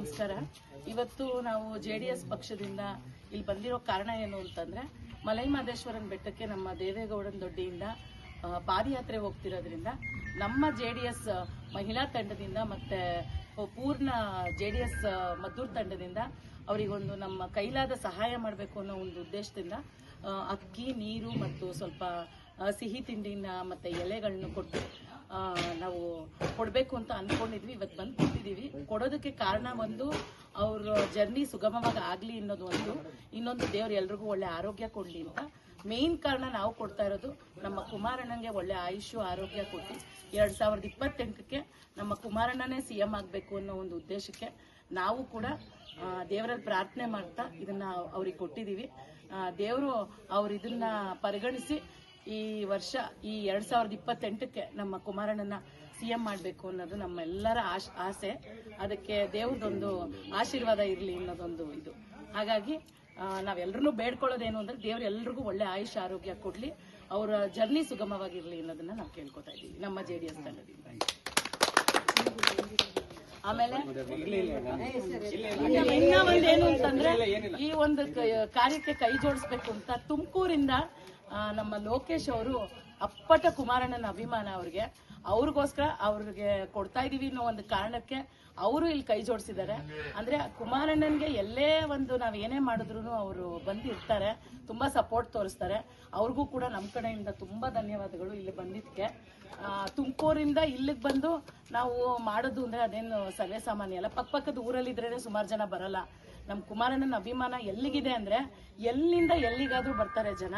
ನಮಸ್ಕಾರ. ಇವತ್ತು ನಾವು ಜೆ ಡಿ ಎಸ್ ಪಕ್ಷದಿಂದ ಇಲ್ಲಿ ಬಂದಿರೋ ಕಾರಣ ಏನು ಅಂತಂದ್ರೆ ಮಲೈಮಹದೇಶ್ವರನ ಬೆಟ್ಟಕ್ಕೆ ನಮ್ಮ ದೇವೇಗೌಡನ ದೊಡ್ಡಿಯಿಂದ ಪಾದಯಾತ್ರೆ ಹೋಗ್ತಿರೋದ್ರಿಂದ ನಮ್ಮ ಜೆ ಡಿ ಎಸ್ ಮಹಿಳಾ ತಂಡದಿಂದ ಮತ್ತೆ ಪೂರ್ಣ ಜೆ ಡಿ ಎಸ್ ಮದ್ದೂರು ತಂಡದಿಂದ ಅವರಿಗೊಂದು ನಮ್ಮ ಕೈಲಾದ ಸಹಾಯ ಮಾಡಬೇಕು ಅನ್ನೋ ಒಂದು ಉದ್ದೇಶದಿಂದ ಅಕ್ಕಿ, ನೀರು ಮತ್ತು ಸ್ವಲ್ಪ ಸಿಹಿ ತಿಂಡಿನ ಮತ್ತೆ ಎಲೆಗಳನ್ನು ಕೊಟ್ಟು ನಾವು ಕೊಡಬೇಕು ಅಂತ ಅನ್ಕೊಂಡಿದ್ವಿ. ಇವತ್ತು ಬಂದು ಕೊಟ್ಟಿದ್ದೀವಿ ಕೊಡೋದಕ್ಕೆ ಕಾರಣ ಒಂದು ಅವ್ರ ಜರ್ನಿ ಸುಗಮವಾಗಿ ಆಗಲಿ ಅನ್ನೋದು ಒಂದು. ಇನ್ನೊಂದು ದೇವ್ರು ಎಲ್ರಿಗೂ ಒಳ್ಳೆ ಆರೋಗ್ಯ ಕೊಡಲಿ ಅಂತ. ಮೇನ್ ಕಾರಣ ನಾವು ಕೊಡ್ತಾ ಇರೋದು ನಮ್ಮ ಕುಮಾರಣ್ಣಂಗೆ ಒಳ್ಳೆ ಆಯುಷ್ಯ, ಆರೋಗ್ಯ ಕೊಟ್ಟು ಎರಡ್ ಸಾವಿರದ ಇಪ್ಪತ್ತೆಂಟಕ್ಕೆ ನಮ್ಮ ಕುಮಾರಣ್ಣನೇ ಸಿ ಎಂ ಆಗಬೇಕು ಅನ್ನೋ ಒಂದು ಉದ್ದೇಶಕ್ಕೆ ನಾವು ಕೂಡ ದೇವರಲ್ಲಿ ಪ್ರಾರ್ಥನೆ ಮಾಡ್ತಾ ಇದನ್ನ ಅವ್ರಿಗೆ ಕೊಟ್ಟಿದ್ದೀವಿ ದೇವರು ಅವ್ರು ಇದನ್ನ ಪರಿಗಣಿಸಿ ಈ ವರ್ಷ, ಈ ಎರಡ್ ಸಾವಿರದ ಇಪ್ಪತ್ತೆಂಟಕ್ಕೆ ನಮ್ಮ ಕುಮಾರಣ್ಣನ ಸಿ ಎಂ ಮಾಡಬೇಕು ಅನ್ನೋದು ನಮ್ಮೆಲ್ಲರ ಆಶ್, ಆಸೆ. ಅದಕ್ಕೆ ದೇವ್ರದೊಂದು ಆಶೀರ್ವಾದ ಇರಲಿ ಅನ್ನೋದೊಂದು ಇದು. ಹಾಗಾಗಿ ನಾವೆಲ್ಲರೂ ಬೇಡ್ಕೊಳ್ಳೋದೇನು ಅಂದ್ರೆ ದೇವ್ರು ಎಲ್ರಿಗೂ ಒಳ್ಳೆ ಆಯುಷ್ ಆರೋಗ್ಯ ಕೊಡ್ಲಿ. ಅವರ ಜರ್ನಿ ಸುಗಮವಾಗಿರಲಿ ಅನ್ನೋದನ್ನ ನಾವು ಕೇಳ್ಕೊತಾ ಇದ್ದೀವಿ, ನಮ್ಮ ಜೆ ಡಿ ಎಸ್ ತಂಡದಿಂದ. ಆಮೇಲೆ, ಇನ್ನ- ಇನ್ನ ಒಂದೇನು ಅಂತಂದ್ರೆ ಈ ಒಂದು ಕಾರ್ಯಕ್ಕೆ ಕೈ ಜೋಡಿಸ್ಬೇಕು ಅಂತ ತುಮಕೂರಿಂದ ನಮ್ಮ ಲೋಕೇಶ್ ಅವರು ಅಪ್ಪಟ ಕುಮಾರಣ್ಣನ ಅಭಿಮಾನ ಅವ್ರಿಗೆ. ಅವ್ರಿಗೋಸ್ಕರ ಅವ್ರಿಗೆ ಕೊಡ್ತಾ ಇದೀವಿ ಅನ್ನೋ ಒಂದು ಕಾರಣಕ್ಕೆ ಅವರು ಇಲ್ಲಿ ಕೈ ಜೋಡಿಸಿದ್ದಾರೆ. ಅಂದ್ರೆ ಕುಮಾರಣ್ಣನ್ಗೆ ಎಲ್ಲೇ ಒಂದು ನಾವ್ ಏನೇ ಮಾಡಿದ್ರು ಅವರು ಬಂದಿರ್ತಾರೆ, ತುಂಬಾ ಸಪೋರ್ಟ್ ತೋರಿಸ್ತಾರೆ. ಅವ್ರಿಗೂ ಕೂಡ ನಮ್ಮ ಕಡೆಯಿಂದ ತುಂಬಾ ಧನ್ಯವಾದಗಳು ಇಲ್ಲಿ ಬಂದಿದ್ದಕ್ಕೆ. ತುಮಕೂರಿಂದ ಇಲ್ಲಿಗೆ ಬಂದು ನಾವು ಮಾಡೋದು ಅಂದ್ರೆ ಅದೇನು ಸರ್ವೇ ಸಾಮಾನ್ಯ ಅಲ್ಲ. ಪಕ್ಕಪಕ್ಕದ ಊರಲ್ಲಿದ್ರೇನೆ ಸುಮಾರು ಜನ ಬರಲ್ಲ. ನಮ್ಮ ಕುಮಾರಣ್ಣನ ಅಭಿಮಾನ ಎಲ್ಲಿಗಿದೆ ಅಂದ್ರೆ ಎಲ್ಲಿಂದ ಎಲ್ಲಿಗಾದ್ರೂ ಬರ್ತಾರೆ ಜನ.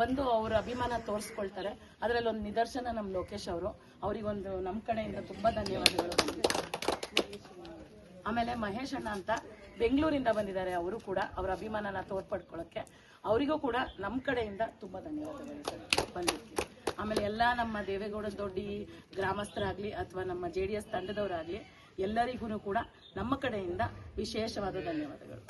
ಬಂದು ಅವ್ರ ಅಭಿಮಾನ ತೋರಿಸ್ಕೊಳ್ತಾರೆ. ಅದರಲ್ಲಿ ಒಂದು ನಿದರ್ಶನ ನಮ್ಮ ಲೋಕೇಶ್ ಅವರು. ಅವರಿಗೊಂದು ನಮ್ಮ ಕಡೆಯಿಂದ ತುಂಬ ಧನ್ಯವಾದಗಳು. ಆಮೇಲೆ ಮಹೇಶ್ ಅಣ್ಣ ಅಂತ ಬೆಂಗಳೂರಿಂದ ಬಂದಿದ್ದಾರೆ ಅವರು ಕೂಡ ಅವರ ಅಭಿಮಾನನ ತೋರ್ಪಡ್ಕೊಳ್ಳೋಕ್ಕೆ ಅವರಿಗೂ ಕೂಡ ನಮ್ಮ ಕಡೆಯಿಂದ ತುಂಬ ಧನ್ಯವಾದಗಳು. ಸರ್ ಆಮೇಲೆ ಎಲ್ಲ ನಮ್ಮ ದೇವೇಗೌಡ ದೊಡ್ಡಿ ಗ್ರಾಮಸ್ಥರಾಗಲಿ ಅಥವಾ ನಮ್ಮ ಜೆ ಡಿ ಎಸ್ ತಂಡದವರಾಗಲಿ ಎಲ್ಲರಿಗೂ ಕೂಡ ನಮ್ಮ ಕಡೆಯಿಂದ ವಿಶೇಷವಾದ ಧನ್ಯವಾದಗಳು.